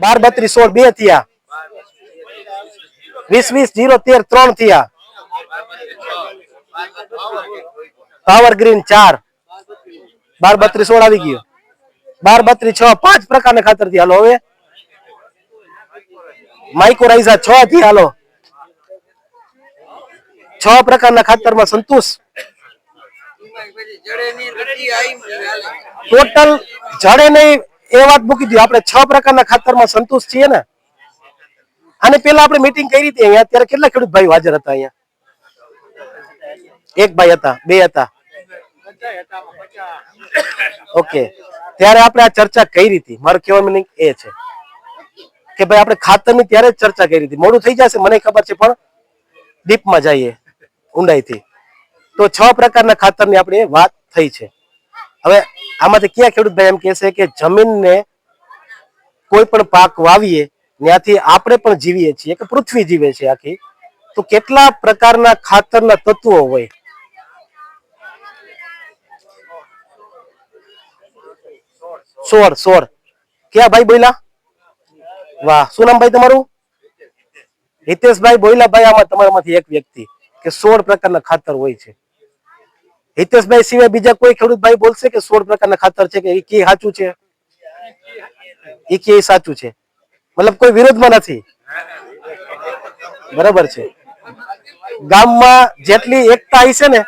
બાર બત્રીસ સોળ બે થયા. વીસ વીસ જીરો તેર ત્રણ થયા. પાવર ગ્રીન ચાર. બાર બત્રીસ સોળ આવી ગયો. બાર બત્રીસ છ, પાંચ પ્રકારના ખાતરથી હાલો હવે. માઇક્રોરાઇઝા છ થી હાલો. છ પ્રકારના ખાતરમાં સંતુષ. ટોટલ જડે નહીં એ વાત મૂકી દીધી. આપણે છ પ્રકારના ખાતરમાં સંતુષ્ટ છીએ ને. અને પેલા આપણે મીટિંગ કરી હતી અહીંયા. ત્યારે કેટલા ખેડૂત ભાઈઓ હાજર હતા અહીંયા? એક ભાઈ હતા, બે હતા. ઓકે. ત્યારે આપણે આ ચર્ચા કરી હતી. મારો કહેવાનો મિનિંગ એ છે કે ભાઈ, આપણે ખાતરની ત્યારે ચર્ચા કરી હતી. મોડું થઈ જશે, મને ખબર છે, પણ ડીપમાં જઈએ ઊંડાઈથી. તો છ પ્રકારના ખાતરની આપણે વાત થઈ છે. હવે આમાંથી ક્યાં ખેડૂત ભાઈ એમ કહેશે કે જમીનને કોઈ પણ પાક વાવીએ, ત્યાંથી આપણે પણ જીવીએ છીએ કે પૃથ્વી જીવે છે આખી, તો કેટલા પ્રકારના ખાતરના તત્વો હોય? સોળ સોળ. ક્યાં ભાઈ બોલા વાહ, શું નામ ભાઈ તમારું? હિતેશભાઈ બોલ્યા ભાઈ આમાં તમારામાંથી એક વ્યક્તિ કે સોળ પ્રકારના ખાતર હોય છે. હિતેશભાઈ સિવાય બીજા કોઈ ખેડૂત ભાઈ બોલશે કે સોળ પ્રકારના ખાતર છે કે એ કે સાચું છે? એ કે સાચું છે. મતલબ કોઈ વિરોધમાં નથી? બરાબર છે. ગામમાં જેટલી એકતા હશે ને,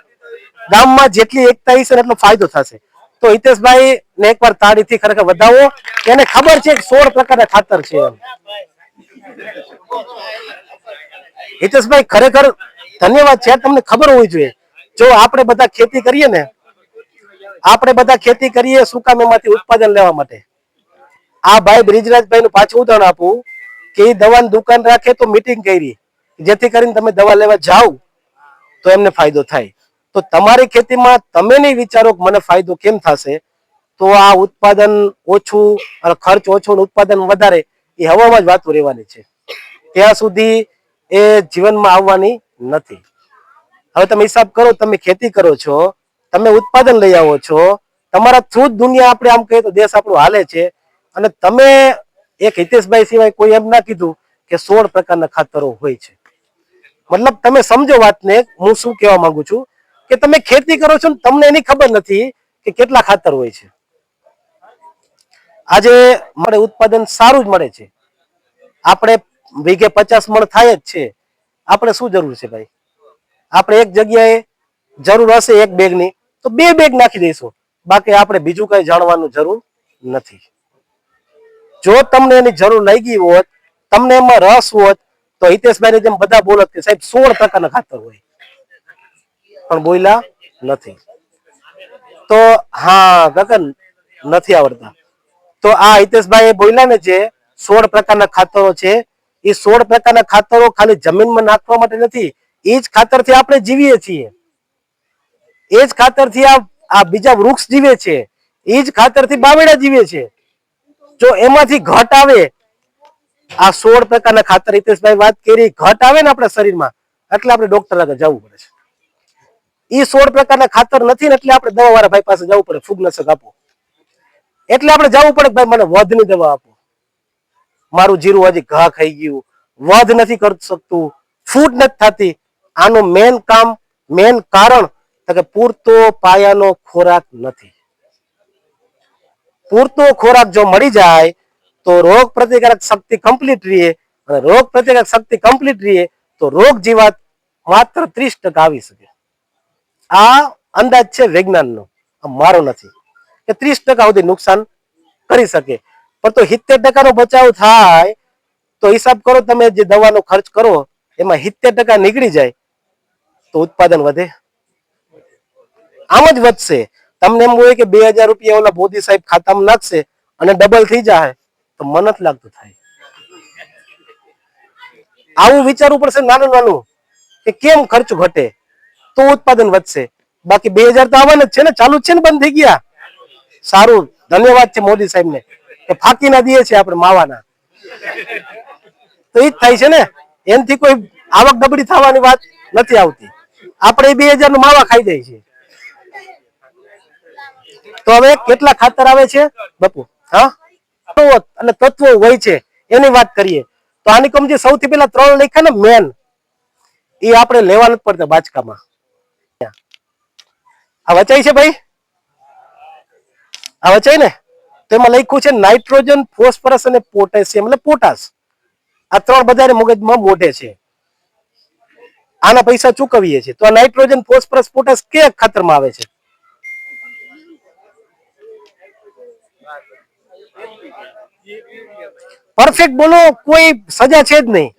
ગામમાં જેટલી એકતા હશે ને એટલો ફાયદો થશે. તો હિતેશભાઈ ને એકવાર તાળીથી ખરેખર વધાવો. એને ખબર છે કે સોળ પ્રકારના ખાતર છે હિતેશભાઈ ખરેખર ધન્યવાદ છે. તમને ખબર હોવી જોઈએ. જો આપણે બધા ખેતી કરીએ ને, આપણે બધા ખેતી કરીએ સુકામ એમાંથી ઉત્પાદન લેવા માટે? આ ભાઈ બ્રિજરાજભાઈ નું પાછું ઉદાહરણ આપું કે એ દવાની દુકાન રાખે તો મીટિંગ કરી. જેથી કરીને તમે દવા લેવા જાઓ તો એમને ફાયદો થાય. તો તમારી ખેતીમાં તમે નહીં વિચારો કે મને ફાયદો કેમ થશે, તો આ ઉત્પાદન ઓછું અને ખર્ચ ઓછો ઉત્પાદન વધારે એ હવામાં જ વાતો રહેવાની છે. ત્યાં સુધી એ જીવનમાં આવવાની નથી. હવે તમે હિસાબ કરો, તમે ખેતી કરો છો, તમે ઉત્પાદન લઈ આવો છો, તમારા થ્રુ જ દુનિયા આપણે આમ કહીએ તો દેશ આપણો હાલે છે. અને તમે એક હિતેશભાઈ સિવાય કોઈ એમ ના કીધું કે સોળ પ્રકારના ખાતરો હોય છે. મતલબ તમે સમજો વાતને, હું શું કહેવા માંગુ છું કે તમે ખેતી કરો છો તમને એની ખબર નથી કે કેટલા ખાતર હોય છે. આજે મળે ઉત્પાદન સારું જ મળે છે. આપણે વીઘે પચાસ મણ થાય જ છે. આપણે શું જરૂર છે ભાઈ? આપણે એક જગ્યાએ જરૂર હશે એક બેગની, તો બે બેગ નાખી દઈશું. બાકી આપણે બીજું કઈ જાણવાનું જરૂર નથી. જો તમને એની જરૂર લાગી હોત, તમને એમાં રસ હોત, તો હિતેશભાઈ જેમ બધા બોલત કે સાહેબ સોળ પ્રકારના ખાતર હોય. પણ બોલ્યા નથી. તો હા ગગન નથી આવડતા. તો આ હિતેશભાઈ બોલ્યા ને જે સોળ પ્રકારના ખાતરો છે એ સોળ પ્રકારના ખાતરો ખાલી જમીનમાં નાખવા માટે નથી એ જ ખાતરથી આપણે જીવીએ છીએ. એ જ ખાતરથી આ આ બીજા વૃક્ષ જીવે છે. એ જ ખાતરથી બાવેડા જીવે છે. જો એમાંથી ઘટ આવે, આ સોળ પ્રકારના ખાતર હિતેશભાઈ વાત કરી, ઘટ આવે ને આપણા શરીરમાં, એટલે આપણે ડોક્ટર આગળ જવું પડે છે. એ સોળ પ્રકારના ખાતર નથી ને એટલે આપણે દવા વાળા ભાઈ પાસે જવું પડે, ફૂગનાશક આપો. એટલે આપણે જવું પડે ભાઈ મને વધની દવા આપો. મારું જીરું હજી ઘા ખાઈ ગયું. વધ નથી કરી શકતું. ફૂટ નથી થતી. આનું મેન કામ મેન કારણ કે પૂરતો પાયાનો ખોરાક નથી. પૂરતો ખોરાક જો મળી જાય તો રોગ પ્રતિકારક શક્તિ કમ્પ્લીટ રહે અને રોગ પ્રતિકારક શક્તિ કમ્પ્લીટ રહે તો રોગ જીવાત માત્ર ત્રીસ ટકા આવી શકે. આ અંદાજ છે વિજ્ઞાનનો. મારો નથી કે ત્રીસ ટકા સુધી નુકસાન કરી શકે. પણ તો સિત્તેર ટકાનો બચાવ થાય તો હિસાબ કરો તમે જે દવાનો ખર્ચ કરો, એમાં સિત્તેર ટકા નીકળી જાય. તો ઉત્પાદન વધે? આમ જ વધશે. તમને એમ હોય કે બે હજાર રૂપિયા ઓલા મોદી સાહેબ ખાતામાં નાખશે અને ડબલ થઈ જાય તો મન જ લાગતું થાય. આવું વિચારવું પડશે નાનું નાનું, કે કેમ ખર્ચ ઘટે? તો ઉત્પાદન વધશે. બાકી બે હજાર તો આવવાના જ છે ને, ચાલુ જ છે ને, બંધ થઈ ગયા. સારું, ધન્યવાદ છે મોદી સાહેબ ને કે ફાકીના દઈએ છે આપણે માવાના. તો એ જ થાય છે ને. એનથી કોઈ આવક ડબડી થવાની વાત નથી આવતી. આપણે બે હજારનું માવા ખાઈ જાય છે. તો હવે કેટલા ખાતર આવે છે? બપુ, હા? અને તત્વો હોય છે, એની વાત કરીએ. તો આની કમ જે સૌથી પહેલા ત્રણ લખ્યા ને મેન, એ આપણે લેવા નથી પડતા બાચકામાં. આ વચાય છે ભાઈ? આ વચાય ને? તેમાં લખ્યું છે નાઇટ્રોજન, ફોસ્ફરસ અને પોટેશિયમ, એટલે પોટાશ. આ ત્રણ બધાને મગજમાં મોઢે છે. આના પૈસા ચૂકવીએ છીએ. તો આ નાઇટ્રોજન ફોસ્ફરસ પોટાશ કે ખાતરમાં આવે છે? પરફેક્ટ બોલો, કોઈ સજા છે જ નહીં.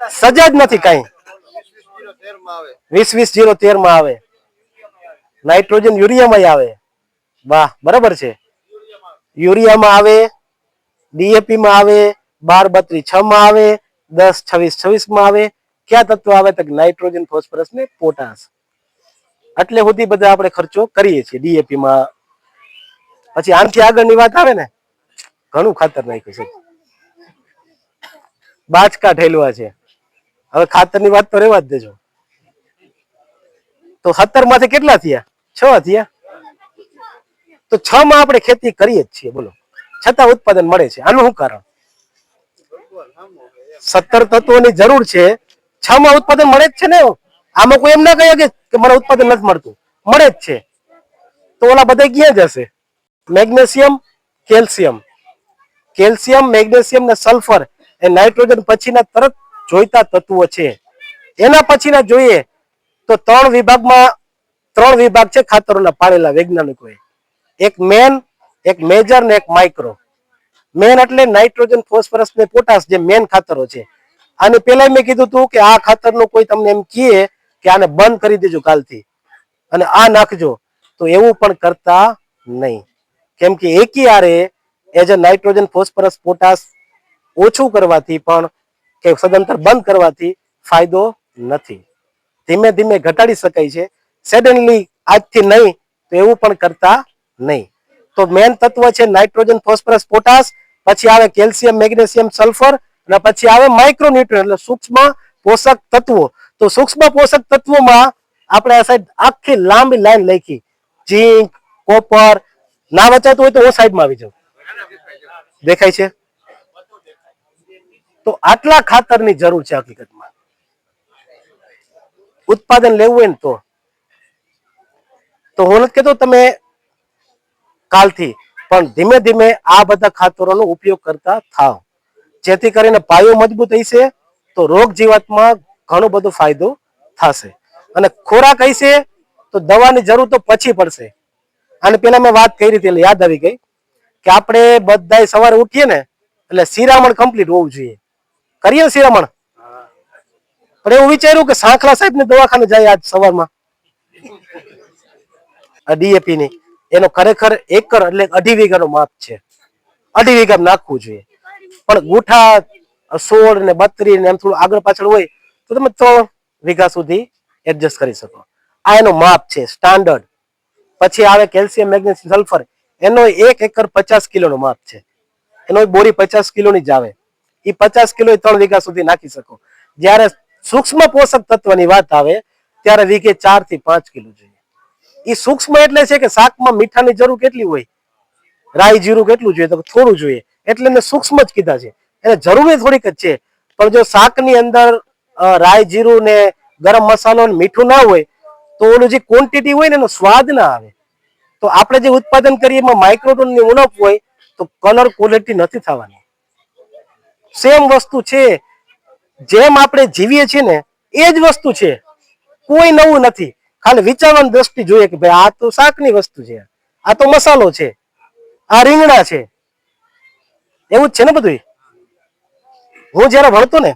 સજા જ નથી કઈ. વીસ વીસ જીરો તેરમાં આવે. નાઇટ્રોજન યુરિયામાં આવે. વાહ, બરાબર છે. યુરિયામાં આવે ડીએપી માં આવે, બાર બત્રીસ છ માં આવે, દસ છવ્વીસ છવ્વીસમાં આવે ક્યાં તત્વ આવે તો નાઇટ્રોજન, ફોસ્ફરસ ને પોટાશ. એટલે સુધી બધા આપણે ખર્ચો કરીએ છીએ ડીએપી માં. પછી આમથી આગળની વાત આવે ને, ઘણું ખાતર નાખ્યું છે. બાચકા ઠેલવા છે. હવે ખાતરની વાત તો રેવા જ દેજો. તો સત્તરમાંથી કેટલા થયા? છ થયા? તો છ માં આપણે ખેતી કરીએ જ છીએ, બોલો. છતાં ઉત્પાદન મળે છે. આનું શું કારણ? સત્તર તત્વોની જરૂર છે. છ માં ઉત્પાદન મળે જ છે ને આમાં કોઈ એમ ના કહે કે મને ઉત્પાદન નથી મળતું. મળે જ છે. તો ઓલા બધા ક્યાં જશે? Magnesium, calcium. કેલ્શિયમ, મેગ્નેશિયમ ને સલ્ફર એ નાઇટ્રોજન પછીના તરત જોઈતા તત્વો છે. એના પછીના જોઈએ તો ત્રણ વિભાગમાં ત્રણ વિભાગ છે ખાતરોના પાડેલા વૈજ્ઞાનિકોએ. એક મેન, એક મેજર ને એક માઇક્રો. મેન એટલે નાઇટ્રોજન, ફોસ્ફરસ ને પોટાશ જે મેન ખાતરો છે. આને પેલા મેં કીધું હતું કે આ ખાતરનું કોઈ તમને એમ કહે કે આને બંધ કરી દેજો કાલથી. અને આ નાખજો. તો એવું પણ કરતા નહીં. કેમ કે એકી આરે અ નાઇટ્રોજન, ફોસ્ફરસ, પોટાશ ઓછું કરવાથી પણ કે સદંતર બંધ કરવાથી ફાયદો નથી. ધીમે ધીમે ઘટાડી શકાય છે. સડનલી આજથી નહીં, તો એવું પણ કરતા નહીં. તો મેન તત્વ છે નાઇટ્રોજન, ફોસ્ફરસ, પોટાશ, પછી આવે કેલ્શિયમ, મેગ્નેશિયમ, સલ્ફર અને પછી આવે માઇક્રોન્યુટ્રન એટલે સૂક્ષ્મ પોષક તત્વો. તો સૂક્ષ્મ પોષક તત્વોમાં આપણે આ સાઈડ આખી લાંબી લાઈન લખી. ઝીંક, કોપર, ના વચાતું હોય તો હું સાઈડમાં આવી જાઉં. દેખાય છે? તો આટલા ખાતરની જરૂર છે હકીકતમાં. ઉત્પાદન લેવું હોય ને તો. તો હું નથી કહેતો તમે કાલથી, પણ ધીમે ધીમે આ બધા ખાતરોનો ઉપયોગ કરતા થાવ. જેથી કરીને પાયો મજબૂત હશે તો રોગ જીવાતમાં ઘણો બધો ફાયદો થશે. અને ખોરાક હશે તો દવાની જરૂર તો પછી પડશે. અને પેલા મેં વાત કરી હતી યાદ આવી ગઈ કે આપણે બધા સવારે ઉઠીએ ને એટલે શિરામણ કમ્પ્લીટ હોવું જોઈએ. કરીએ શિરામણ? પણ એવું વિચાર્યું કે સાંખલા સાહેબ ને દવાખાને જાય આજ સવારમાં. ડીએપી ની. એનો ખરેખર એકર એટલે અઢી વીઘાનો માપ છે. અઢી વીઘા નાખવું જોઈએ. પણ ગુઠા, સોળ ને બત્રીસ ને એમ થોડું આગળ પાછળ હોય, તો તમે ત્રણ વીઘા સુધી એડજસ્ટ કરી શકો. આ એનો માપ છે સ્ટાન્ડર્ડ પછી આવે કેલ્શિયમ મેગ્નેશિયમ સલ્ફર એનો એક એકર પચાસ કિલોનું માપ છે. એનો બોરી પચાસ કિલોની જ આવે. એ પચાસ કિલો ત્રણ વીઘા સુધી નાખી શકો. જ્યારે સૂક્ષ્મ પોષક તત્વની વાત આવે, ત્યારે વીઘે ચારથી પાંચ કિલો જોઈએ. એ સૂક્ષ્મ એટલે છે કે શાકમાં મીઠાની જરૂર કેટલી હોય? રાઈ જીરું કેટલું જોઈએ તો થોડું જોઈએ. એટલે એને સૂક્ષ્મ જ કીધા છે. એને જરૂરી થોડીક જ છે. પણ જો શાકની અંદર રાઈ જીરું ને ગરમ મસાલો ને મીઠું ના હોય, તો ઓલું જે ક્વોન્ટિટી હોય ને એનો સ્વાદ ના આવે. તો આપણે જે ઉત્પાદન કરીએ એમાં માઇક્રોટોનની ઉણપ હોય, તો કલર ક્વોલિટી નથી થવાની. સેમ વસ્તુ છે. જેમ આપણે જીવીએ છીએ ને, એ જ વસ્તુ છે. કોઈ નવું નથી. ખાલી વિચારવાની દ્રષ્ટિ જોઈએ કે ભાઈ આ તો શાકની વસ્તુ છે. આ તો મસાલો છે. આ રીંગણા છે. એવું જ છે ને બધું હું જયારે ભણતો ને